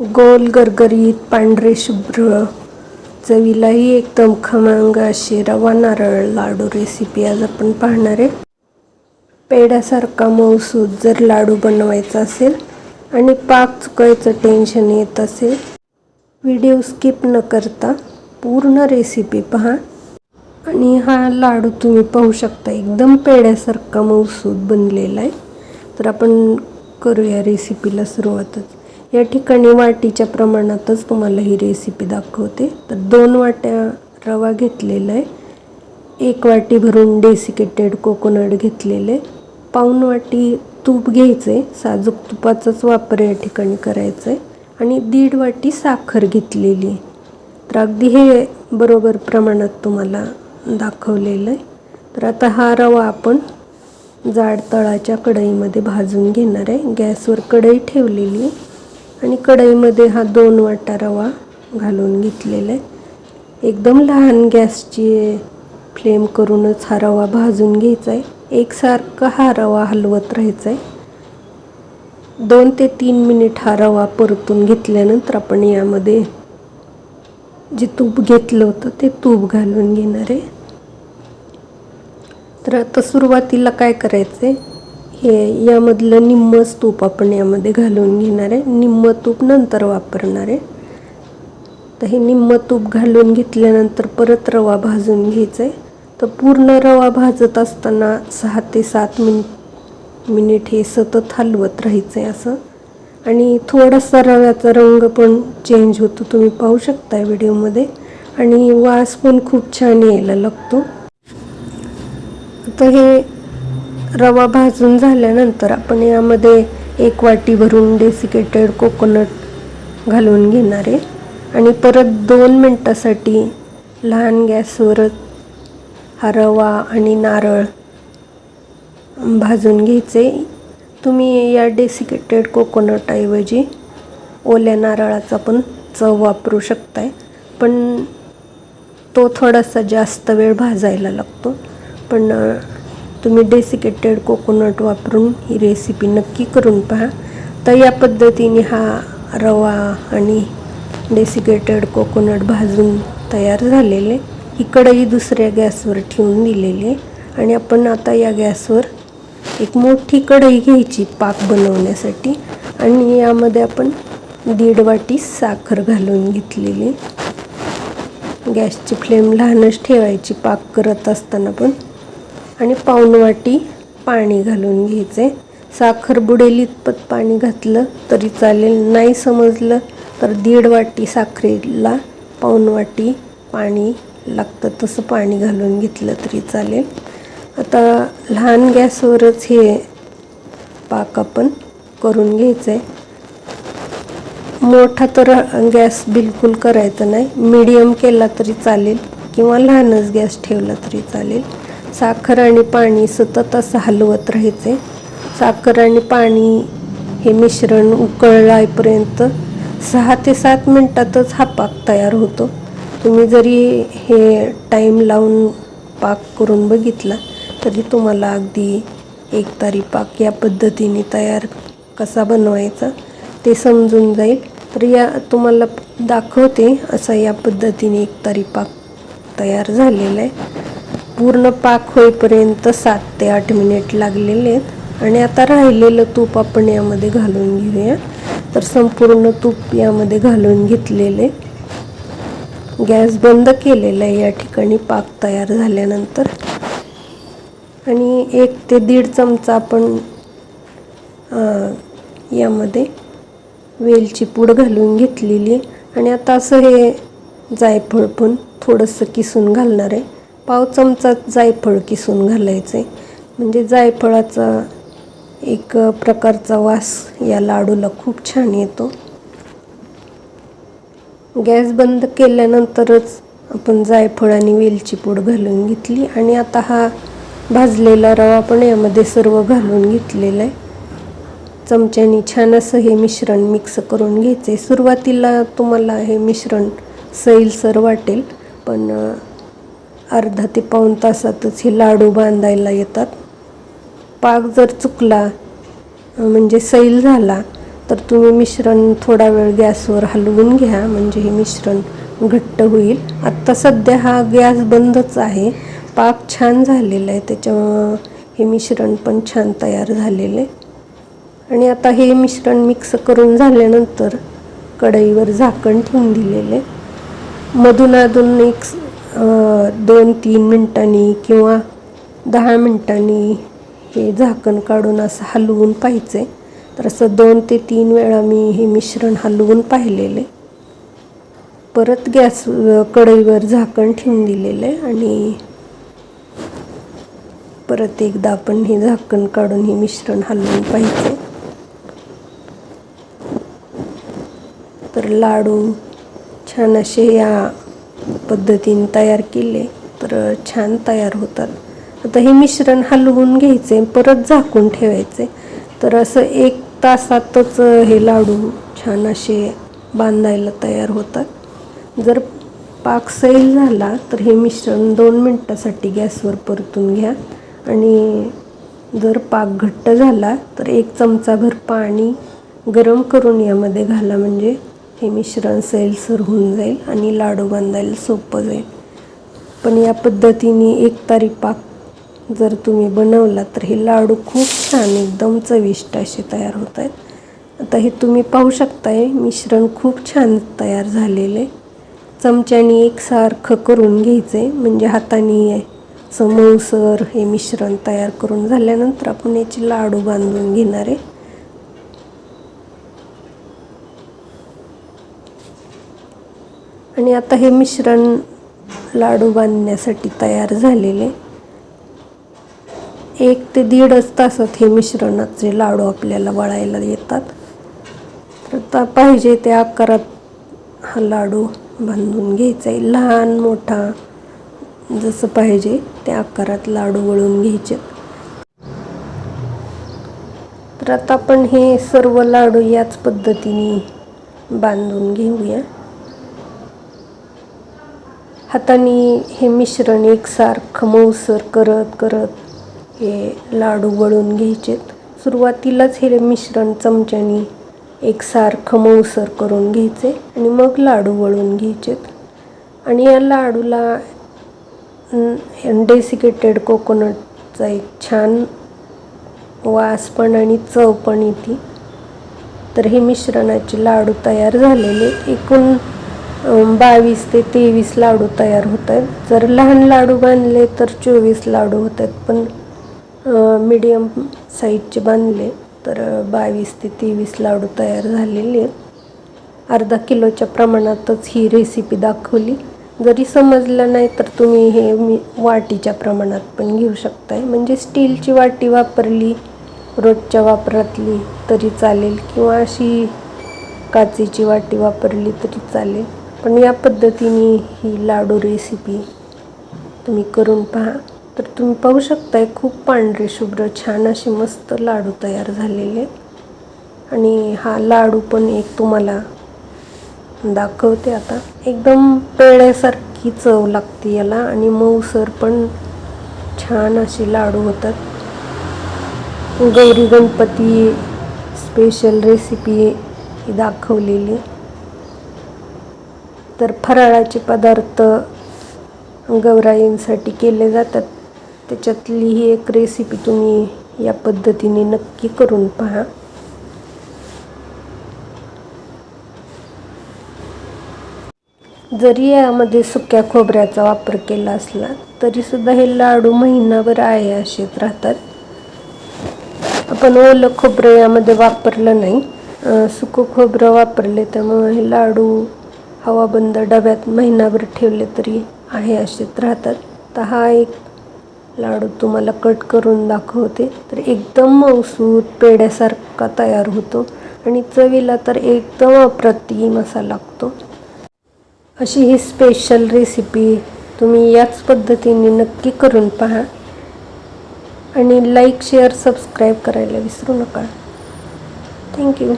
गोल गरगरीत पांढरे शुभ्र चवीलाही एकदम खमंग अशी रवा नारळ लाडू रेसिपी आज आपण पाहणार आहे. पेड्यासारखा मऊसूद जर लाडू बनवायचा असेल आणि पाक चुकायचं टेन्शन येत असेल व्हिडिओ स्किप न करता पूर्ण रेसिपी पहा. आणि हा लाडू तुम्ही पाहू शकता एकदम पेड्यासारखा मऊसूद बनलेला आहे. तर आपण करूया रेसिपीला सुरुवातच. या ठिकाणी वाटीच्या प्रमाणातच तुम्हाला ही रेसिपी दाखवते. तर दोन वाट्या रवा घेतलेला आहे. एक वाटी भरून डेसिकेटेड कोकोनट घेतलेले पाऊन वाटी तूप घ्यायचे साजूक तुपाचाच वापर या ठिकाणी करायचा आहे आणि दीड वाटी साखर घेतलेली आहे. तर अगदी हे बरोबर प्रमाणात तुम्हाला दाखवलेलं आहे. तर आता हा रवा आपण जाड तळाच्या कढईमध्ये भाजून घेणार आहे. गॅसवर कढई ठेवलेली आहे. आणि कढईमध्ये हा दोन वाटा रवा घालून घेतलेला आहे. एकदम लहान गॅसची फ्लेम करूनच हा रवा भाजून घ्यायचा आहे. एकसारखा हा रवा हलवत राहायचा आहे. दोन ते तीन मिनिट हा रवा परतून घेतल्यानंतर आपण यामध्ये जे तूप घेतलं होतं ते तूप घालून घेणार आहे. तर आता सुरुवातीला काय करायचं आहे हे यामधलं निम्मच तूप आपण यामध्ये घालून घेणार आहे. निम्म तूप नंतर वापरणार आहे. तर हे निम्म तूप घालून घेतल्यानंतर परत रवा भाजून घ्यायचा आहे. तर पूर्ण रवा भाजत असताना सहा ते सात मिनिट मिनिट हे सतत हलवत राहायचं आहे असं. आणि थोडासा रव्याचा रंग पण चेंज होतो. तुम्ही पाहू शकता व्हिडिओमध्ये. आणि वास पण खूप छान यायला लागतो. आता हे रवा भाजून झाल्यानंतर आपण यामध्ये एक वाटी भरून डेसिकेटेड कोकोनट घालून घेणार आहे. आणि परत दोन मिनटासाठी लहान गॅसवरच हा रवा आणि नारळ भाजून घ्यायचे. तुम्ही या डेसिकेटेड कोकोनटऐवजी ओल्या नारळाचा पण चव वापरू शकताय. पण तो थोडासा जास्त वेळ भाजायला लागतो. पण तुम्ही डेसिकेटेड कोकोनट वापरून ही रेसिपी नक्की करून पहा. तर या पद्धतीने हा रवा आणि डेसिकेटेड कोकोनट भाजून तयार झालेले. ही कढई दुसऱ्या गॅसवर ठेवून दिलेली. आहे आणि आपण आता या गॅसवर एक मोठी कढई घ्यायची पाक बनवण्यासाठी. आणि यामध्ये आपण दीड वाटी साखर घालून घेतलेली. गॅसची फ्लेम लहानच ठेवायची पाक करत असताना पण. आणि पाऊण वाटी पाणी घालून घ्यायचे. साखर बुडेल इतपत पाणी घातलं तरी चालेल. नाही समजलं तर दीड वाटी साखरेला पाऊण वाटी पाणी लागतं. तसं पाणी घालून घेतलं तरी चालेल. आता लहान गॅसवरच हे पाक आपण करून घ्यायचं आहे मोठा तर गॅस बिलकुल करायचा नाही. मीडियम केला तरी चालेल किंवा लहानच गॅस ठेवला तरी चालेल. साखर आणि पाणी सतत असं हलवत राहायचे. साखर आणि पाणी हे मिश्रण उकळायपर्यंत सहा ते सात मिनटातच हा पाक तयार होतो. तुम्ही जरी हे टाईम लावून पाक करून बघितला तरी तुम्हाला अगदी एक तारी पाक या पद्धतीने तयार कसा बनवायचा ते समजून जाईल. तर या तुम्हाला दाखवते असा या पद्धतीने एक तारी पाक तयार झालेला आहे. पूर्ण पाक होईपर्यंत सात ते आठ मिनिट लागलेले आहेत. आणि आता राहिलेलं तूप आपण यामध्ये घालून घेऊया. तर संपूर्ण तूप यामध्ये घालून घेतलेले. गॅस बंद केलेला आहे या ठिकाणी पाक तयार झाल्यानंतर. आणि एक ते दीड चमचा आपण यामध्ये वेलची पूड घालून घेतलेली आणि आता असं हे जायफळ पण थोडंसं किसून घालणार आहे. पाव चमचा जायफळ किसून घालायचं. आहे म्हणजे जायफळाचा एक प्रकारचा वास या लाडूला खूप छान येतो. गॅस बंद केल्यानंतरच आपण जायफळ आणि वेलची पूड घालून घेतली आणि आता हा भाजलेला रवा पण यामध्ये सर्व घालून घेतलेला आहे. चमच्यानी छान असं हे मिश्रण मिक्स करून घ्यायचे. सुरुवातीला तुम्हाला हे मिश्रण सैलसर वाटेल पण अर्धा ते पाऊण तासातच हे लाडू बांधायला येतात. पाक जर चुकला म्हणजे सैल झाला तर तुम्ही मिश्रण थोडा वेळ गॅसवर हलवून घ्या म्हणजे हे मिश्रण घट्ट होईल. आत्ता सध्या हा गॅस बंदच आहे. पाक छान झालेला आहे त्याच्यामुळं हे मिश्रण पण छान तयार झालेले आणि आता हे मिश्रण मिक्स करून झाल्यानंतर कढईवर झाकण ठेवून दिलेले मधून अधून एक दोन तीन मिनटांनी किंवा दहा मिनटांनी हे झाकण काढून असं हलवून पाहिजे तर असं दोन ते तीन वेळा मी हे मिश्रण हलवून पाहिलेले. परत गॅस कढईवर झाकण ठेवून दिलेलं आहे आणि परत एकदा आपण हे झाकण काढून हे मिश्रण हलवून पाहिजे तर लाडू छान असे या पद्धतीने तयार केले तर छान तयार होतात. आता हे मिश्रण हलवून घ्यायचे परत झाकून ठेवायचे. तर असं एक तासातच हे लाडू छान असे बांधायला तयार होतात. जर पाक सैल झाला तर हे मिश्रण दोन मिनटासाठी गॅसवर परतून घ्या. आणि जर पाक घट्ट झाला तर एक चमचाभर पाणी गरम करून यामध्ये घाला. म्हणजे हे मिश्रण सैलसर होऊन जाईल आणि लाडू बांधायला सोपं जाईल. पण या पद्धतीने एक तारी पाक जर तुम्ही बनवला तर हे लाडू खूप छान एकदम चविष्ट असे तयार होत आहेत. आता हे तुम्ही पाहू शकताय मिश्रण खूप छान तयार झालेले. चमच्याने एकसारखं करून घ्यायचे म्हणजे हाताने समोसर हे मिश्रण तयार करून झाल्यानंतर आपण याचे लाडू बांधून घेणार आहे. आणि आता हे मिश्रण लाडू बांधण्यासाठी तयार झालेले. एक ते दीडच तासात हे मिश्रणाचे लाडू आपल्याला वळायला येतात. तर आता पाहिजे त्या आकारात हा लाडू बांधून घ्यायचा आहे. लहान मोठा जसं पाहिजे त्या आकारात लाडू वळून घ्यायचे. तर आता आपण हे सर्व लाडू याच पद्धतीने बांधून घेऊया. हाताने हे मिश्रण एकसारखं मऊसर करत करत हे लाडू वळून घ्यायचेत सुरुवातीलाच हे मिश्रण चमच्याने एकसारखं मऊसर करून घ्यायचे आणि मग लाडू वळून घ्यायचेत आणि या लाडूला डेसिकेटेड कोकोनटचा एक छान वास पण आणि चव पण येते. तर हे मिश्रणाचे लाडू तयार झालेले एकूण बावीस ते तेवीस लाडू तयार होत आहेत जर लहान लाडू बांधले तर चोवीस लाडू होत आहेत पण मीडियम साईजचे बांधले तर बावीस ते तेवीस लाडू तयार झालेले आहेत. अर्धा किलोच्या प्रमाणातच ही रेसिपी दाखवली. जरी समजलं नाही तर तुम्ही हे मी वाटीच्या प्रमाणात पण घेऊ शकताय. म्हणजे स्टीलची वाटी वापरली रोजच्या वापरातली तरी चालेल किंवा अशी काचेची वाटी वापरली तरी चालेल. पण या पद्धतीने ही लाडू रेसिपी तुम्ही करून पहा. तर तुम्ही पाहू शकताय खूप पांढरे शुभ्र छान असे मस्त लाडू तयार झालेले आहेत. आणि हा लाडू पण एक तुम्हाला दाखवते आता. एकदम पेळ्यासारखी चव लागते याला आणि मऊसर पण छान असे लाडू होतात. गौरी गणपती स्पेशल रेसिपी दाखवलेली. तर फराळाचे पदार्थ गौराईंसाठी केले जातात. त्याच्यातली ही एक रेसिपी तुम्ही या पद्धतीने नक्की करून पहा. जरी यामध्ये सुक्या खोबऱ्याचा वापर केला असला तरी सुद्धा हे लाडू महिनाभर आहे असेच राहतात. आपण ओलं खोबरं यामध्ये वापरलं नाही. सुकं खोबरं वापरले त्यामुळे हे लाडू हवाबंद डब्यात महिनाभर ठेवले तरी आहे असेच राहतात. तर हा एक लाडू तुम्हाला कट करून दाखवते. तर एकदम मऊसूत पेढ्यासारखा तयार होतो आणि चवीला तर एकदम अप्रतिम असा लागतो. अशी ही स्पेशल रेसिपी तुम्ही याच पद्धतीने नक्की करून पहा. आणि लाईक शेअर सबस्क्राईब करायला विसरू नका. थँक्यू